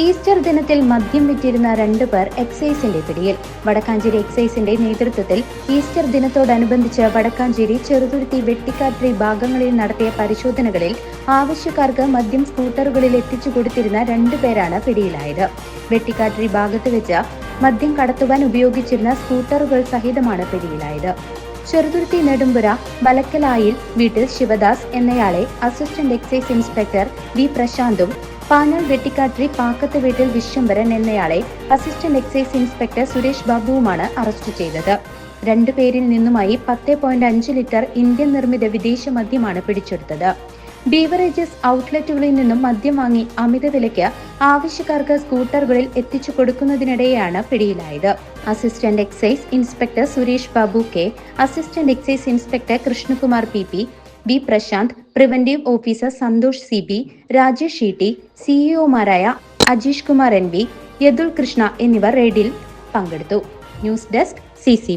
Easter ദിനത്തിൽ മദ്യം വിറ്റിരുന്ന രണ്ടു പേർ എക്സൈസിന്റെ പിടിയിൽ. വടക്കാഞ്ചേരി എക്സൈസിന്റെ നേതൃത്വത്തിൽ ഈസ്റ്റർ ദിനത്തോടനുബന്ധിച്ച് വടക്കാഞ്ചേരി ചെറുതുരുത്തി വെട്ടിക്കാട്രി ഭാഗങ്ങളിൽ നടത്തിയ പരിശോധനകളിൽ ആവശ്യക്കാർക്ക് മദ്യം സ്കൂട്ടറുകളിൽ എത്തിച്ചു കൊടുത്തിരുന്ന രണ്ടു പേരാണ് പിടിയിലായത്. വെട്ടിക്കാട്രി ഭാഗത്ത് വെച്ച് മദ്യം കടത്തുവാൻ ഉപയോഗിച്ചിരുന്ന സ്കൂട്ടറുകൾ സഹിതമാണ് പിടിയിലായത്. ചെറുതുരുത്തി നെടുമ്പുര ബലക്കലായിൽ വീട്ടിൽ ശിവദാസ് എന്നയാളെ അസിസ്റ്റന്റ് എക്സൈസ് ഇൻസ്പെക്ടർ വി പ്രശാന്തും പാനൽ വെട്ടിക്കാട്രി പാക്കത്ത് വീട്ടിൽ വിശ്വംഭരൻ എന്നയാളെ അസിസ്റ്റന്റ് എക്സൈസ് ഇൻസ്പെക്ടർ സുരേഷ് ബാബുവുമാണ് അറസ്റ്റ് ചെയ്തത്. രണ്ടു പേരിൽ നിന്നുമായി പത്ത് പോയിന്റ് അഞ്ച് ലിറ്റർ ഇന്ത്യൻ നിർമ്മിത വിദേശ മദ്യമാണ് പിടിച്ചെടുത്തത്. ബീവറേജസ് ഔട്ട്ലെറ്റുകളിൽ നിന്നും മദ്യം വാങ്ങി അമിത വിലയ്ക്ക് ആവശ്യക്കാർക്ക് സ്കൂട്ടറുകളിൽ എത്തിച്ചു കൊടുക്കുന്നതിനിടെയാണ് പിടിയിലായത്. Assistant excise inspector Suresh Babu K assistant excise inspector Krishnakumar P P B Prashanth preventive officer Santhosh C B Rajesh ഷീട്ടി സിഇഒമാരായ അജീഷ് കുമാർ എൻ വി യദുൽ കൃഷ്ണ എന്നിവർ റെയ്ഡിൽ പങ്കെടുത്തു. News desk C